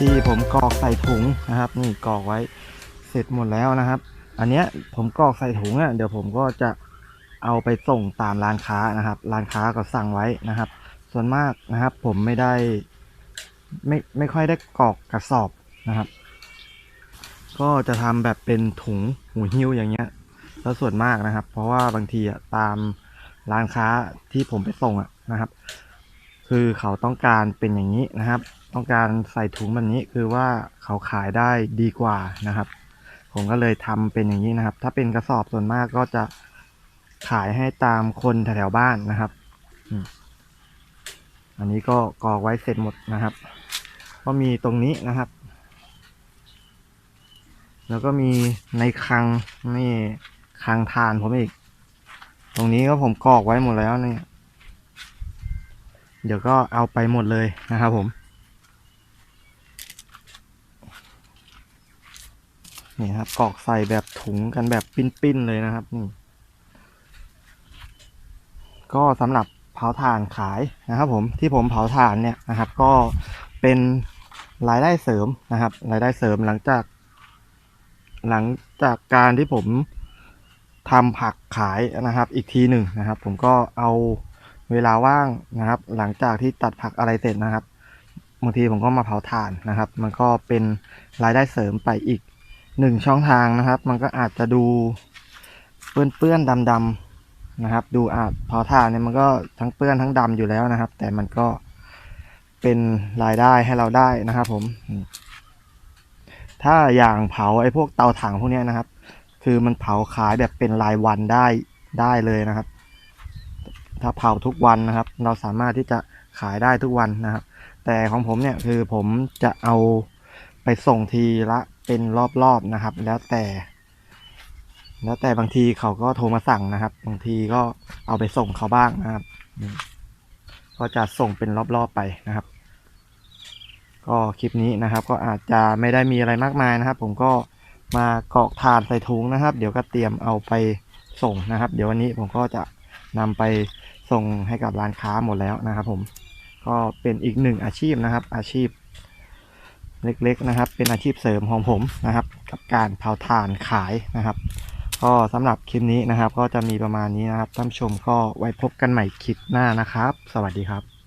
ที่ผมกรอกใส่ถุงนะครับ นี่กรอกไว้เสร็จหมดแล้วนะครับ อันเนี้ยผมกรอกใส่ถุงอะเดี๋ยวผมก็จะเอาไปส่งตามร้านค้านะครับ ร้านค้าก็สั่งไว้นะครับ ส่วนมากนะครับ ผมไม่ได้ ไม่ไม่ค่อยได้กรอกกระสอบนะครับ ก็จะทำแบบเป็นถุงหูหิ้วอย่างเงี้ยแล้วส่วนมากนะครับ เพราะว่าบางทีอะตามร้านค้าที่ผมไปส่งอะนะครับ คือเขาต้องการเป็นอย่างนี้นะครับ ต้องการใส่ถุงแบบนี้คือว่าเขาขายได้ดีกว่านะครับ ผมก็เลยทำเป็นอย่างนี้นะครับ ถ้าเป็นกระสอบส่วนมากก็จะขายให้ตามคนแถวๆบ้านนะครับอันนี้ก็กอกไว้เสร็จหมดนะครับ ก็มีตรงนี้นะครับ แล้วก็มีในคังนี่คังทานผมอีก ตรงนี้ก็ผมกอกไว้หมดแล้วเนี่ย เดี๋ยวก็เอาไปหมดเลยนะครับผม นี่ครับกรอกใส่แบบถุงกันแบบปิ้นๆเลยนะครับนี่ก็สำหรับเผาถ่านขายนะครับผมที่ผมเผาถ่านเนี่ยนะครับ ก็เป็นรายได้เสริมนะครับ รายได้เสริมหลังจาก หลังจากการที่ผมทำผักขายนะครับ อีกทีหนึ่งนะครับ ผมก็เอา เวลาว่างนะครับ หลังจากที่ตัดผักอะไรเสร็จนะครับบางทีผมก็มาเผาถ่านนะครับ มันก็เป็นรายได้เสริมไปอีกหนึ่งช่องทางนะครับ มันก็อาจจะดูเปื้อนๆดำๆนะครับ ดูอาจเผาถ่านเนี่ยมันก็ทั้งเปื้อนทั้งดำอยู่แล้วนะครับ แต่มันก็เป็นรายได้ให้เราได้นะครับ ผม ถ้าอย่างเผาไอ้พวกเตาถ่านพวกนี้นะครับ คือมันเผาขายแบบเป็นรายวันได้ได้เลยนะครับ ถ้าเผาทุกวันนะครับ เราสามารถที่จะขายได้ทุกวันนะครับ แต่ของผมเนี่ยคือผมจะเอาไปส่งทีละเป็นรอบๆนะครับ แล้วแต่ แล้วแต่บางทีเขาก็โทรมาสั่งนะครับ บางทีก็เอาไปส่งเขาบ้างนะครับ ก็จะส่งเป็นรอบๆไปนะครับ ก็คลิปนี้นะครับ ก็อาจจะไม่ได้มีอะไรมากมายนะครับ ผมก็มาเกรอกถาดใส่ถุงนะครับ เดี๋ยวก็เตรียมเอาไปส่งนะครับ เดี๋ยววันนี้ผมก็จะนำไป ส่งให้กับร้านค้าหมดแล้วนะครับ ผมก็เป็นอีกหนึ่งอาชีพนะครับ อาชีพเล็กๆนะครับ เป็นอาชีพเสริมของผมนะครับ กับการเผาถ่านขายนะครับ ก็สำหรับคลิปนี้นะครับ ก็จะมีประมาณนี้นะครับท่านผู้ชมก็ไว้พบกันใหม่คลิปหน้านะครับ สวัสดีครับ